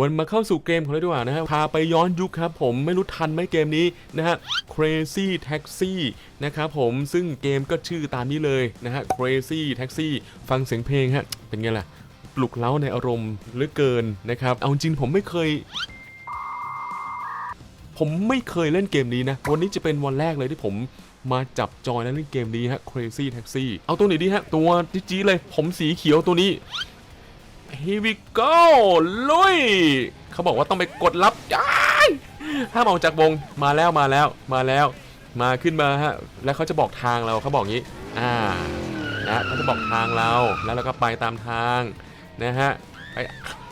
วนมาเข้าสู่เกมของเราดีกว่านะฮะพาไปย้อนยุคครับผมไม่รู้ทันไหมเกมนี้นะฮะ Crazy Taxi นะครับผมซึ่งเกมก็ชื่อตามนี้เลยนะฮะ Crazy Taxi ฟังเสียงเพลงฮะ เป็นไงล่ะ ปลุกเล้าในอารมณ์เหลือเกินนะครับ เอาจริงผมไม่เคย ผมไม่เคยเล่นเกมนี้นะ วันนี้จะเป็นวันแรกเลยที่ผมมาจับจอยและเล่นเกมนี้ฮะ Crazy Taxi เอาตัวไหนดีฮะ ตัวจี๊ดๆเลย ผมสีเขียวตัวนี้ Here we go ลุย เขาบอกว่าต้องไปกดรับย้ายห้ามออกจากวงมาแล้วมาแล้วมาแล้ว มาขึ้นมาฮะ แล้วเขาจะบอกทางเราเขาบอกงี้ อ่า นะเขาจะบอกทางเรา แล้วเราก็ไปตามทางนะฮะ ไป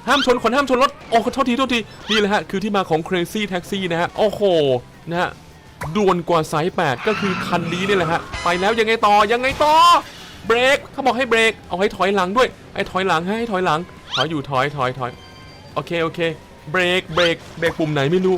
ห้ามชนคนห้ามชนรถ โอ้ขอโทษทีโทษทีนี่แหละฮะ คือที่มาของ Crazy Taxi นะฮะ โอ้โห นะฮะด่วนกว่าสาย8ก็คือคันนี้นี่แหละฮะ ไปแล้วยังไงต่อยังไงต่อ เบรกเขาบอกให้เบรก เอาให้ถอยหลังด้วยให้ถอยหลังให้ถอยหลัง อยอยู่ถอยถอยถอยโอเคโอเคเบรกเบรกเบรกปุ่มไหนไม่รู้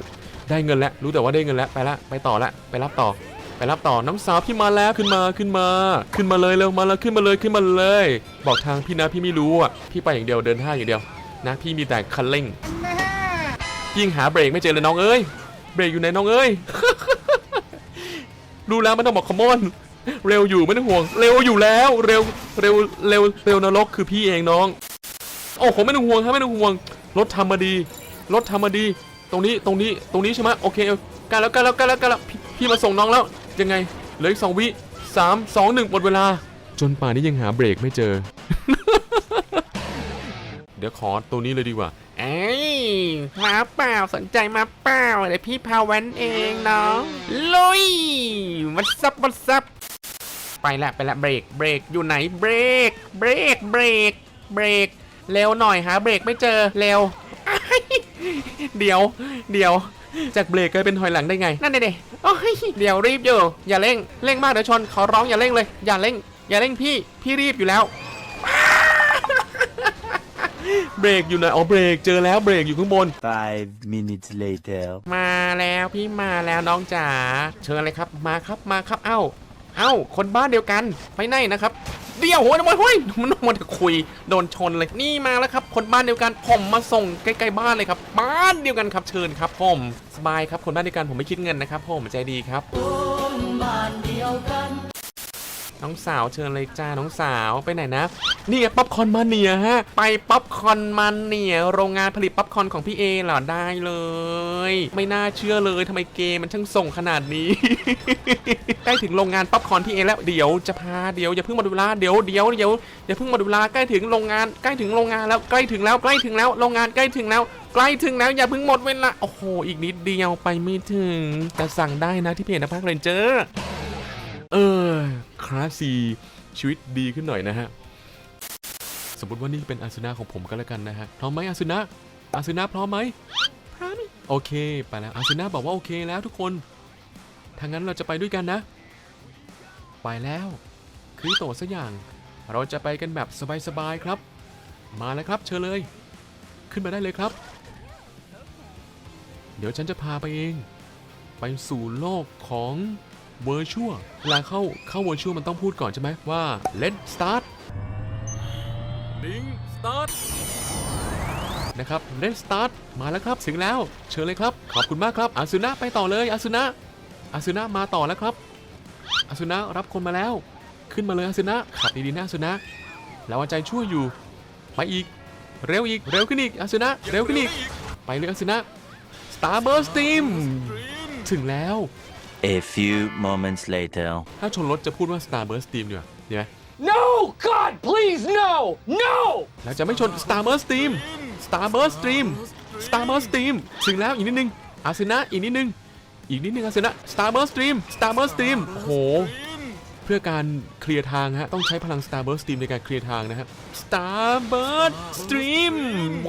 ได้เงินแล้วรู้แต่ว่าได้เงินแล้วไปละไปต่อละไปรับต่อ ไปรับต่อน้องสาวพี่มาแล้วขึ้นมาขึ้นมา ขึ้นมาเลยเร็วมาเลยขึ้นมาเลยขึ้นมาเลย บอกทางพี่นะพี่ไม่รู้อะพี่ไปอย่างเดียวเดินท่างอย่างเดียวนะพี่มีแต่คันเร่งยิ่งหาเบรกไม่เจอเลยน้องเอ้ยเบรกอยู่ไหนน้องเอ้ยรู้แล้วไม่ต้องบอกคอมมอนเร็วอยู่ไม่ต้องห่วง เร็วอยู่แล้วเร็วเร็วเร็วเร็วนรกคือพี่เองน้อง โอ้โหไม่ต้องห่วงครับไม่ต้องห่วงรถทำมาดีรถทำมาดี ตรงนี้ตรงนี้ตรงนี้ใช่ไหมโอเคใกันแล้วใกันแล้วใกันแล้วใกันแล้วพี่พี่มาส่งน้องแล้วยังไงเหลืออีกสองวิสามสองหนึ่งหมดเวลา จนป่านนี้ยังหาเบรกไม่เจอ เดี๋ยวขอตัวนี้เลยดีกว่าเอ้ยมาเปล่าสนใจมาเปล่าเดี๋ยวพี่พาแว้นเองน้องลุยวัดซับวัดซับไปละไปละเบรกเบรกอยู่ไหนเบรกเบรกเบรกเบรก เร็วหน่อยหาเบรกไม่เจอเร็วอ้ายเดี๋ยว เดี๋ยว จากเบรกกลายเป็นถอยหลังได้ไง นั่นเด็โอ้ยเดี๋ยวรีบอยู่อย่าเร่งเร่งมากเดี๋ยวชนขอร้องอย่าเร่งเลย อย่าเร่ง อย่าเร่งพี่พี่รีบอยู่แล้วเบรกอยู่ไหนอ๋อเบรกเจอแล้วเบรกอยู่ข้างบน Five minutes later. มาแล้วพี่มาแล้วน้องจ๋าเชิญเลยครับมาครับมาครับเอ้า เอ้า คนบ้านเดียวกันไปไหนนะครับ เดี๋ยวโอ้ยโอ้ยโอ้ยมันมันจะคุยโดนชนเลยนี่มาแล้วครับ คนบ้านเดียวกันผมมาส่งใกล้ๆบ้านเลยครับ บ้านเดียวกันครับเชิญครับผมสบายครับคนบ้านเดียวกันผมไม่คิดเงินนะครับผมใจดีครับน้ องสาวเชิญเลยจ้าน้องสาวไปไหนนะนี่ไงป๊อปคอร์นมาเนียฮะไปป๊อปคอร์นมันเนี่ยโรงงานผลิตป๊อปคอร์นของพี่เอเหรอได้เลย ไม่น่าเชื่อเลยทำไมเกมมันช่างส่งขนาดนี้ ใกล้ถึงโรงงานป๊อปคอร์นพี่เอแล้วเดี๋ยวจะพาเดี๋ยวอย่าเพิ่งมาดูเวลาเดี๋ยวเดี๋ยวเดี๋ยวอย่าเพิ่งมาดูเวลาใกล้ถึงโรงงานใกล้ถึงโรงงานแล้วใกล้ถึงแล้วใกล้ถึงแล้วโรงงานใกล้ถึงแล้วใกล้ถึงแล้วอย่าเพิ่งหมดเวลาโอ้โหอีกนิดเดียวไปไม่ถึงแต่สั่งได้นะที่เพจนะพักเรนเจอร์เออค ลาสซีชีวิตดีขึ้นหน่อยนะฮะ สมมติว่านี่เป็นอาสุนะของผมก็แล้วกันนะฮะ พร้อมไหมอาสุนะอาสุนะพร้อมไหมพร้อมโอเค ไปแล้วอาสุนะบอกว่าโอเคแล้วทุกคนถ้างั้นเราจะไปด้วยกันนะ ไปแล้วคือโตสักอย่าง เราจะไปกันแบบสบายๆครับ มาแล้วครับเชิญเลย ขึ้นมาได้เลยครับ เดี๋ยวฉันจะพาไปเอง ไปสู่โลกของ เวอร์ชวลเวลาเข้าเข้าเวอร์ชวลมันต้องพูดก่อนใช่ไหมว่า Let's start ลิง start นะครับ Let's start มาแล้วครับถึงแล้ว เชิญเลยครับ ขอบคุณมากครับอาสุนะไปต่อเลยอาสุนะอาสุนะมาต่อแล้วครับอาสุนะรับคนมาแล้ว ขึ้นมาเลยอาสุนะขับดีๆนะอาสุนะแล้วเอาใจช่วยอยู่ไปอีก เร็วอีก เร็วขึ้นอีกอาสุนะเร็วขึ้นอีก ไปเลยอาสุนะ Starburst Team ถึงแล้ว A few moments later. ถ้าชนรถจะพูดว่า Starburst Team ดีกว่าดีไหม No! God, please, no! No! เราจะไม่ชน Starburst Team Starburst Team Starburst Team ถึงแล้วอีกนิดนึงอาสนะอีกนิดนึง อีกนิดนึงอาสนะ Starburst Team Starburst Team โอ้โหเพื่อการเคลียร์ทางฮะ ต้องใช้พลัง Starburst Team ในการเคลียร์ทางนะฮะ Starburst Stream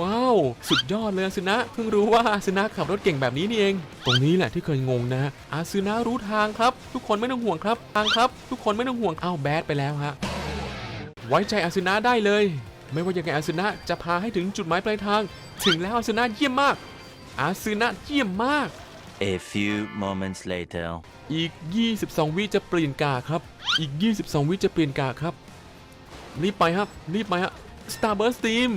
ว้าว สุดยอดเลยอาสนะ เพิ่งรู้ว่าอาสนะขับรถเก่งแบบนี้นี่เอง ตรงนี้แหละที่เคยงงนะฮะอาสนะรู้ทางครับ ทุกคนไม่ต้องห่วงครับ ทางครับ ทุกคนไม่ต้องห่วงอ้าวแบดไปแล้วฮะ ไว้ใจอาสุนะได้เลย ไม่ว่ายังไงอาสุนะจะพาให้ถึงจุดหมายปลายทาง ถึงแล้วอาสุนะเยี่ยมมากอาสุนะเยี่ยมมาก A few moments later. อีก 22 วิจะเปลี่ยนกาครับ อีก 22 วิจะเปลี่ยนกาครับ รีบไปครับ รีบไปฮะ Starburst Team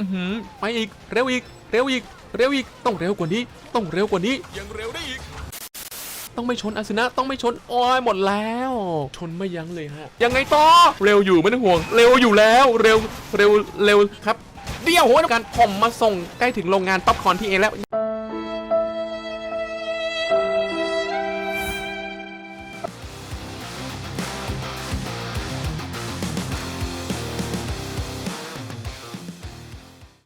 อือหือไปอีก เร็วอีก เร็วอีก เร็วอีก ต้องเร็วกว่านี้ ต้องเร็วกว่านี้ ยังเร็วได้อีก ต้องไม่ชนอาสนะ ต้องไม่ชน โอ้ยหมดแล้ว ชนไม่ยั้งเลยฮะ ยังไงต่อ เร็วอยู่ไม่ต้องห่วง เร็วอยู่แล้ว เร็ว เร็ว เร็วครับ เดี๋ยวโหการผมมาส่งใกล้ถึงโรงงานป๊อปคอร์นพี่เอแล้ว